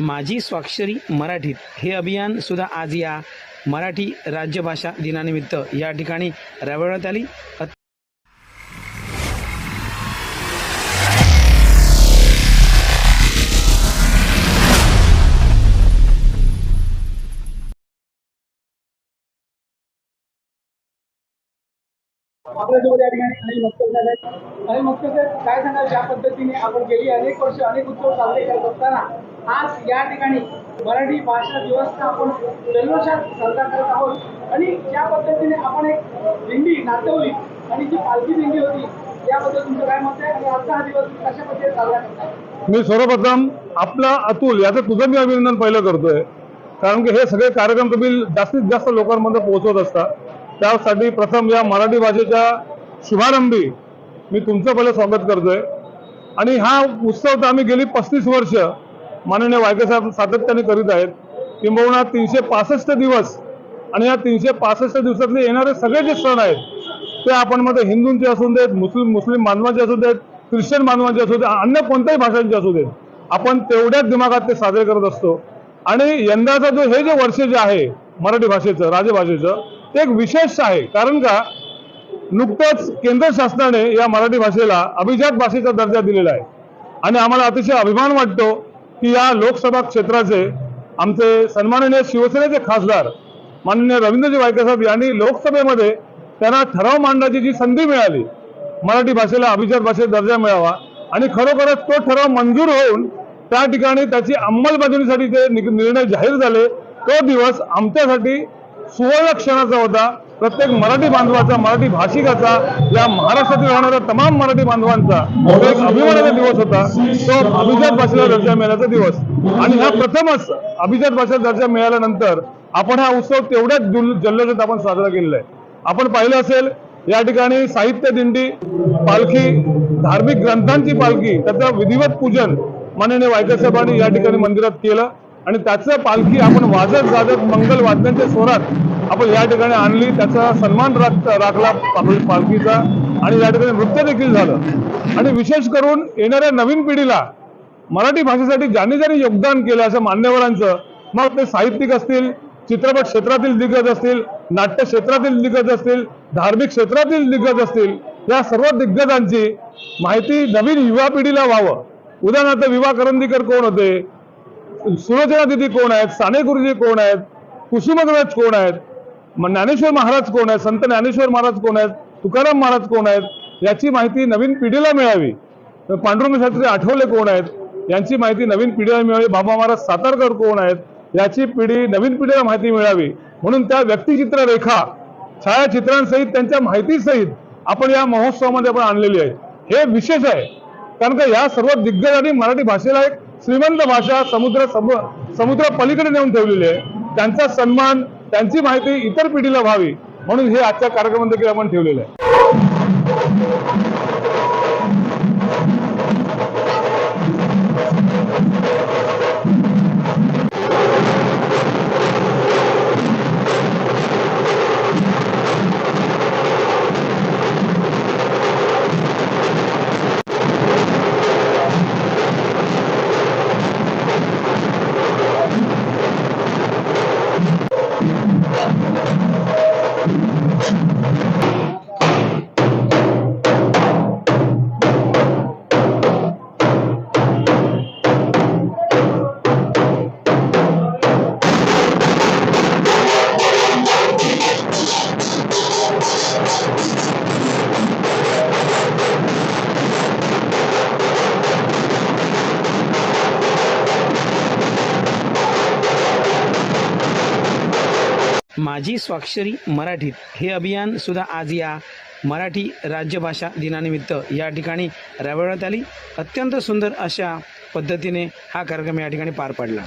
माझी स्वाक्षरी मराठीत हे अभियान सुद्धा आज या मराठी राज्यभाषा दिनानिमित्त या ठिकाणी राबवण्यात आली. आपल्यासोबत या ठिकाणी अनिल मस्कर साहेब आहेत. अनिल मस्कर साहेब काय सांगाल? ज्या पद्धतीने आपण गेली अनेक वर्ष अनेक उत्सव साजरे करत असताना आज या ठिकाणी मराठी भाषा दिवसचा आपण जल्लोषात साजरा करत आहोत. आणि ज्या पद्धतीने आपण एक दिंडी नाचवली आणि जी पालखी दिंडी होती याबद्दल तुमचं काय मत आहे? आणि आजचा हा दिवस कशा पद्धतीने साजरा करताय मी सर्वप्रथम आपला अतुल याचं तुझं मी अभिनंदन पहिलं करतोय. कारण की हे सगळे कार्यक्रम तुम्ही जास्तीत जास्त लोकांमध्ये पोहोचवत असता. त्यासाठी प्रथम या मराठी भाषेच्या शुभारंभी मी तुमचं पहिलं स्वागत करतोय. आणि हा उत्सव तर आम्ही गेली पस्तीस वर्ष माननीय वायके साहेब सातत्याने करीत आहेत. किंबहुना तीनशे पासष्ट दिवस आणि या तीनशे पासष्ट दिवसातले येणारे सगळे जे सण आहेत ते आपण मध्ये हिंदूंचे असू देत मुस्लिम मुस्लिम मानवाचे असू देत ख्रिश्चन मानवाचे असू देत अन्य कोणत्याही भाषांचे असू देत आपण तेवढ्याच दिमागात ते साजरे करत असतो. आणि यंदाचं जो हे जे वर्ष जे आहे मराठी भाषेचं राजभाषेचं ते एक विशेष आहे. कारण का? नुकतंच केंद्र शासनाने या मराठी भाषेला अभिजात भाषेचा दर्जा दिलेला आहे. आणि आम्हाला अतिशय अभिमान वाटतो की या लोकसभा क्षेत्राचे आमचे सन्माननीय शिवसेनेचे खासदार माननीय रवींद्रजी वायकेसाहेब यांनी लोकसभेमध्ये त्यांना ठराव मांडण्याची जी संधी मिळाली मराठी भाषेला अभिजात भाषेत दर्जा मिळावा आणि खरोखरच तो ठराव मंजूर होऊन त्या ठिकाणी त्याची अंमलबजावणीसाठी जे नि- निर्णय जाहीर झाले तो दिवस आमच्यासाठी सुवर्ण क्षणाचा होता. प्रत्येक मराठी बांधवाचा मराठी भाषिकाचा या महाराष्ट्रातील राहणाऱ्या तमाम मराठी बांधवांचा एक अभिमानाचा दिवस होता. तो अभिजात भाषेला दर्जा मिळाल्याचा दिवस. आणि हा प्रथमच अभिजात भाषेला दर्जा मिळाल्यानंतर आपण हा उत्सव तेवढ्याच जल्लोषात आपण साजरा केलेला आहे. आपण पाहिलं असेल या ठिकाणी साहित्य दिंडी पालखी धार्मिक ग्रंथांची पालखी त्याचं विधिवत पूजन माननीय वायकर साहेबांनी या ठिकाणी मंदिरात केलं. आणि त्याचं पालखी आपण वाजत गाजत मंगल वाद्यांच्या स्वरात आपण या ठिकाणी आणली त्याचा सन्मान राख राखला पा- पालखीचा आणि या ठिकाणी नृत्य देखील झालं. आणि विशेष करून येणाऱ्या नवीन पिढीला मराठी भाषेसाठी ज्यांनी ज्यांनी योगदान केलं असं मान्यवरांचं मग ते साहित्यिक असतील चित्रपट क्षेत्रातील दिग्गज असतील नाट्य क्षेत्रातील दिग्गज असतील धार्मिक क्षेत्रातील दिग्गज असतील या सर्व दिग्गजांची माहिती नवीन युवा पिढीला व्हावं. उदाहरणार्थ विवा करंदीकर कोण होते? सुलोचना दिदी कोण आहेत? साने गुरुजी कोण आहेत? कुसुमग्रज कोण आहेत? मग ज्ञानेश्वर महाराज कोण आहेत? संत ज्ञानेश्वर महाराज कोण आहेत? तुकाराम महाराज कोण आहेत? याची माहिती नवीन पिढीला मिळावी. पांडुरंग शास्त्री आठवले कोण आहेत? यांची माहिती नवीन पिढीला मिळावी. बाबा महाराज सातारकर कोण आहेत? याची पिढी नवीन पिढीला माहिती मिळावी. म्हणून त्या व्यक्तिचित्र रेखा छायाचित्रांसहित त्यांच्या माहितीसहित आपण या महोत्सवामध्ये आपण आणलेली आहे. हे विशेष आहे. कारण का या सर्व दिग्गजांनी मराठी भाषेला एक श्रीमंत भाषा समुद्र सम- समुद्र पलीकडे नेऊन ठेवलेली आहे. त्यांचा सन्मान त्यांची माहिती इतर पिढीला व्हावी म्हणून हे आजच्या कार्यक्रमात देखील आपण ठेवलेलं आहे. माझी स्वाक्षरी मराठीत हे अभियान सुद्धा आज या मराठी राज्यभाषा दिनानिमित्त या ठिकाणी राबवण्यात आली. अत्यंत सुंदर अशा पद्धतीने हा कार्यक्रम या ठिकाणी पार पडला.